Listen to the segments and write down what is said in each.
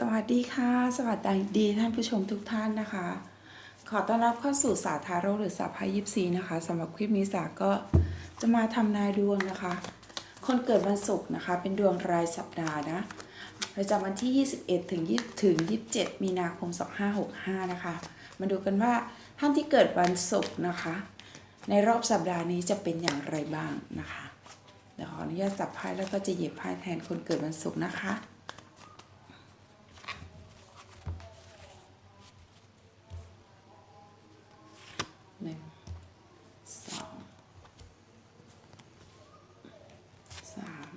สวัสดีค่ะ สวัสดีท่านผู้ชมทุกท่านนะคะ ขอต้อนรับเข้าสู่ศาสตร์ทาโรหรือศาพ่ยิปซีนะคะสำหรับคลิปนี้ศาก็จะมาทำนายดวงนะคะ คนเกิดวันศุกร์นะคะ เป็นดวงรายสัปดาห์นะประจำวันที่ 21 ถึง 20 ถึง 27 มีนาคม 2565 นะคะ มาดูกันว่าท่านที่เกิดวันศุกร์นะคะ ในรอบสัปดาห์นี้จะเป็นอย่างไรบ้างนะคะเดี๋ยวขออนุญาตจับไพ่แล้วก็จะหยิบไพ่แทนคนเกิดวันศุกร์นะคะ หนึ่งสองสาม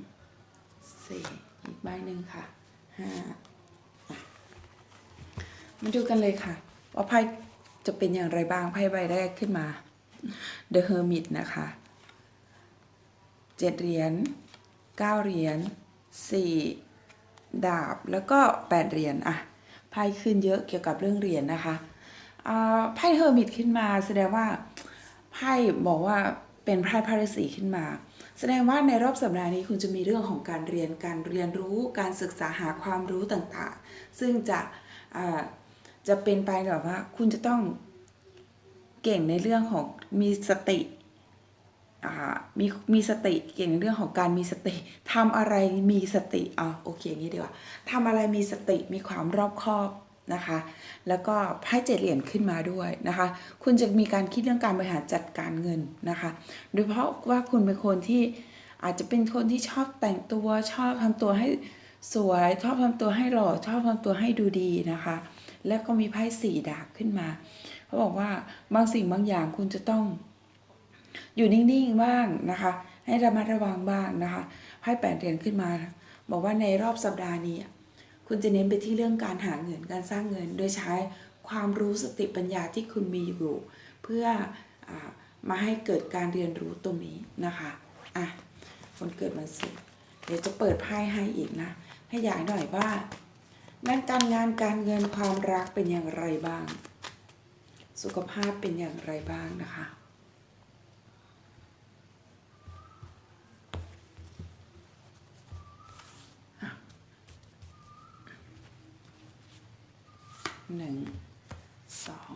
สี่อีกใบหนึ่งค่ะห้ามาดูกันเลยค่ะ ว่าไพ่จะเป็นอย่างไรบ้างไพ่ใบแรกขึ้นมา The Hermit นะคะเจ็ดเหรียญเก้าเหรียญสี่ดาบแล้วก็แปดเหรียญอะไพ่ขึ้นเยอะเกี่ยวกับเรื่องเหรียญนะคะไพ่เฮอร์มิตขึ้นมาแสดงว่าไพ่บอกว่า เป็นไพ่พาราสีขึ้นมา แสดงว่าในรอบสัปดาห์นี้คุณจะมีเรื่องของการเรียนการเรียนรู้การศึกษาหาความรู้ต่างๆ ซึ่งจะจะเป็นไปแบบว่าคุณจะต้องเก่งในเรื่องของมีสติมีมีสติเก่งในเรื่องของการมีสติทำอะไรมีสติอ่าโอเคอย่างนี้ดีกว่าทำอะไรมีสติมีความรอบคอบ นะคะ แล้วก็ไพ่เจ็ดเหรียญขึ้นมาด้วยนะคะ คุณจะมีการคิดเรื่องการบริหารจัดการเงินนะคะ โดยเฉพาะว่าคุณเป็นคนที่อาจจะเป็นคนที่ชอบแต่งตัวชอบทำตัวให้สวยชอบทำตัวให้หล่อชอบทำตัวให้ดูดีนะคะ แล้วก็มีไพ่สี่ดาบขึ้นมาเขาบอกว่าบางสิ่งบางอย่างคุณจะต้อง อยู่นิ่งๆบ้างนะคะ ให้ระมัดระวังบ้างนะคะไพ่แปดเหรียญขึ้นมา บอกว่าในรอบสัปดาห์นี้ คุณจะเน้นไปที่เรื่องการหาเงินการสร้างเงิน โดยใช้ความรู้สติปัญญาที่คุณมีอยู่ เพื่ออมาให้เกิดการเรียนรู้ตรงนี้นะคะอะคนเกิดวันศุกร์เดี๋ยวจะเปิดไพ่ให้อีกนะขยายหน่อยว่าด้านการงานการเงินความรักเป็นอย่างไรบ้าง สุขภาพเป็นอย่างไรบ้างนะคะ หนึ่งสอง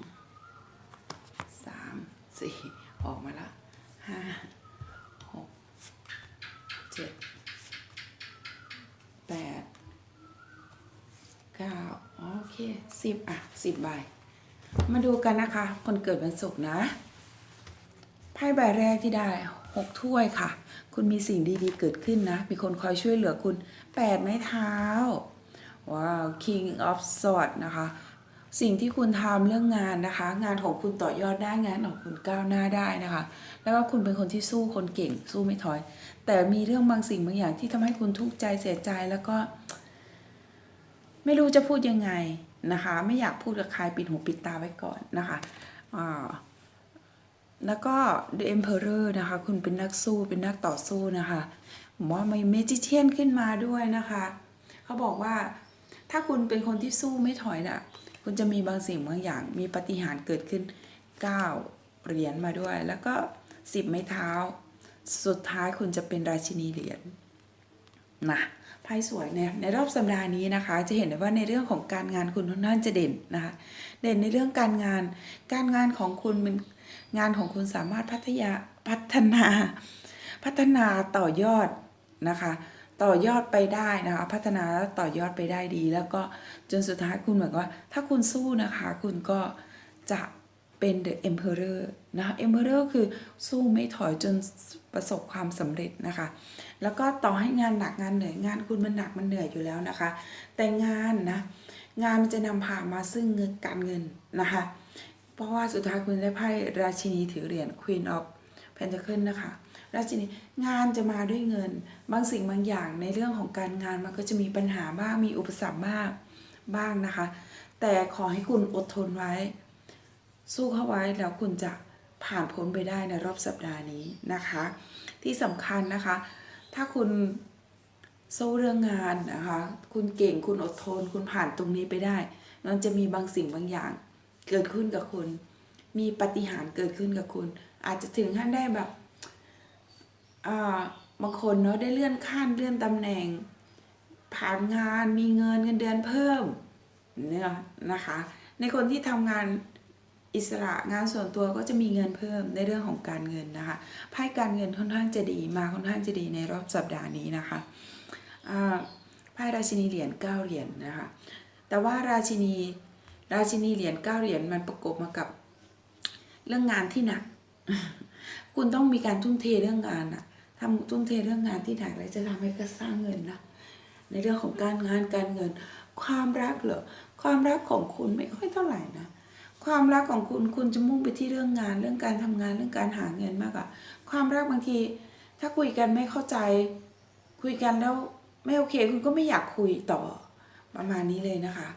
สามสี่ออกมาละห้าหกเจ็ดแปดเก้าโอเคสิบอะสิบใบ มาดูกันนะคะ คนเกิดวันศุกร์นะ ไพ่ใบแรกที่ได้หกถ้วยค่ะ คุณมีสิ่งดีๆเกิดขึ้นนะ มีคนคอยช่วยเหลือคุณแปดไม้เท้าว้าว King of Swords นะคะ สิ่งที่คุณทำเรื่องงานนะคะ งานของคุณต่อยอดได้งานของคุณก้าวหน้าได้นะคะ แล้วก็คุณเป็นคนที่สู้คนเก่ง สู้ไม่ถอย แต่มีเรื่องบางสิ่งบางอย่างที่ทำให้คุณทุกข์ใจเสียใจแล้วก็ ไม่รู้จะพูดยังไงนะคะ ไม่อยากพูดกับใครปิดหูปิดตาไว้ก่อนนะคะอ่าแล้วก็ The Emperor นะคะ คุณเป็นนักสู้เป็นนักต่อสู้นะคะผมว่ามีเมจิเทียนขึ้นมาด้วยนะคะ เขาบอกว่าถ้าคุณเป็นคนที่สู้ไม่ถอยน่ะ คุณจะมีบางสิ่งบางอย่างมีปฏิหารเกิดขึ้น 9 เหรียญมาด้วย แล้วก็ 10 ไม้เท้า สุดท้ายคุณจะเป็นราชินีเหรียญนะไพ่สวยเนี่ยในรอบสัปดาห์นี้นะคะ จะเห็นได้ว่าในเรื่องของการงานคุณค่อนข้างจะเด่นนะคะ เด่นในเรื่องการงาน การงานของคุณเป็นงานของคุณสามารถพัฒยาพัฒนา พัฒนาต่อยอดนะคะ ต่อยอดไปได้นะคะ พัฒนาแล้วต่อยอดไปได้ดี แล้วก็จนสุดท้ายคุณเหมือนกับว่า ถ้าคุณสู้นะคะ คุณก็จะเป็น the emperor นะคะ emperor คือสู้ไม่ถอยจนประสบความสำเร็จนะคะ แล้วก็ต่อให้งานหนักงานเหนื่อยงานคุณมันหนักมันเหนื่อยอยู่แล้วนะคะ แต่งานนะ งานมันจะนำพามาซึ่งเงินการเงินนะคะ เพราะว่าสุดท้ายคุณได้ไพ่ราชินีถือเหรียญ Queen of Pentacle นะคะ ราชินีงานจะมาด้วยเงิน บางสิ่งบางอย่างในเรื่องของการงานมันก็จะมีปัญหาบ้างมีอุปสรรคบ้างบ้างนะคะ แต่ขอให้คุณอดทนไว้ สู้เข้าไว้แล้วคุณจะผ่านพ้นไปได้ในรอบสัปดาห์นี้นะคะ ที่สำคัญนะคะ ถ้าคุณสู้เรื่องงานนะคะ คุณเก่งคุณอดทน คุณผ่านตรงนี้ไปได้มันจะมีบางสิ่งบางอย่าง เกิดขึ้นกับคุณ มีปฏิหารเกิดขึ้นกับคุณ อาจจะถึงขั้นได้แบบบางคนเนาะได้เลื่อนขั้นเลื่อนตำแหน่ง ผ่านงานมีเงินเงินเดือนเพิ่มเนี่ยนะคะ ในคนที่ทำงานอิสระงานส่วนตัวก็จะมีเงินเพิ่มในเรื่องของการเงินนะคะไพ่การเงินค่อนข้างจะดีมาค่อนข้างจะดีในรอบสัปดาห์นี้นะคะอ่าไพ่ราชินีเหรียญเก้าเหรียญนะคะแต่ว่าราชินีราชินีเหรียญเก้าเหรียญมันประกบมากับ เรื่องงานที่หนัก คุณต้องมีการทุ่มเทเรื่องงานอะทำทุ่มเทเรื่องงานที่หนักแล้วจะทำให้กระสร้างเงินนะในเรื่องของการงานการเงิน ความรักเหรอความรักของคุณไม่ค่อยเท่าไหร่นะความรักของคุณคุณจะมุ่งไปที่เรื่องงานเรื่องการทำงานเรื่องการหาเงินมากกว่าความรักบางที ถ้าคุยกันไม่เข้าใจ คุยกันแล้วไม่โอเค คุณก็ไม่อยากคุยต่อประมาณนี้เลยนะคะ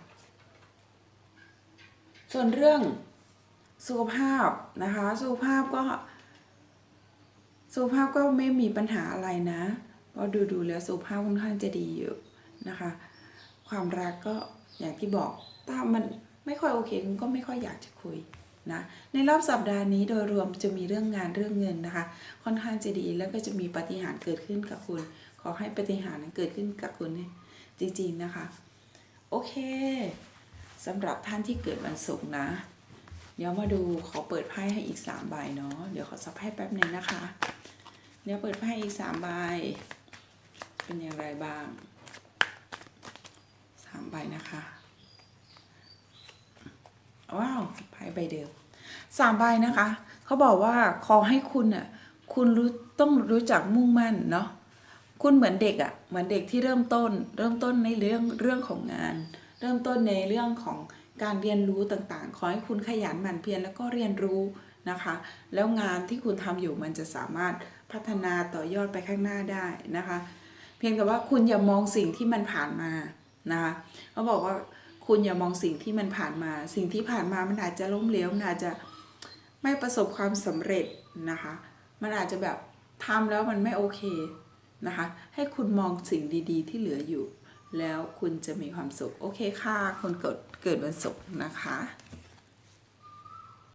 ส่วนเรื่อง สุขภาพนะคะ สุขภาพก็ สุขภาพก็ไม่มีปัญหาอะไรนะเพราดูดูแล้วสุขภาพค่อนข้างจะดีอยู่นะคะ ความรักก็อย่างที่บอกถ้ามันไม่ค่อยโอเคคุณก็ไม่ค่อยอยากจะคุยนะในรอบสัปดาห์นี้โดยรวมจะมีเรื่องงานเรื่องเงินนะคะ ค่อนข้างจะดีแล้วก็จะมีปาฏิหารย์เกิดขึ้นกับคุณ ขอให้ปาฏิหารย์นั้นเกิดขึ้นกับคุณจีจริงๆนะคะ โอเคสำหรับท่านที่เกิดวันศุกร์นะ เดี๋ยวมาดูขอเปิดไพ่ให้อีกสามใบเนาะเดี๋ยวขอสับไพ่แป๊บหนึ่งนะคะ เดี๋ยวเปิดไพ่อีกสามใบเป็นอย่างไรบ้างสามใบนะคะว้าวไพ่ใบเดิมสามใบนะคะเขาบอกว่าขอให้คุณอะคุณรู้ต้องรู้จักมุ่งมั่นเนาะคุณเหมือนเด็กอะ่ะเหมือนเด็กที่เริ่มต้น เริ่มต้นในเรื่องเรื่องของงาน เริ่มต้นในเรื่องของ การเรียนรู้ต่างๆ ขอให้คุณขยันหมั่นเพียรแล้วก็เรียนรู้นะคะ แล้วงานที่คุณทำอยู่มันจะสามารถพัฒนาต่อยอดไปข้างหน้าได้นะคะ เพียงแต่ว่าคุณอย่ามองสิ่งที่มันผ่านมานะคะเขาบอกว่าคุณอย่ามองสิ่งที่มันผ่านมา สิ่งที่ผ่านมามันอาจจะล้มเหลวมันอาจจะไม่ประสบความสำเร็จนะคะ มันอาจจะแบบทำแล้วมันไม่โอเคนะคะ ให้คุณมองสิ่งดี ๆ ที่เหลืออยู่ แล้วคุณจะมีความสุข โอเคค่ะ คนเกิดเกิดวันศุกร์นะคะ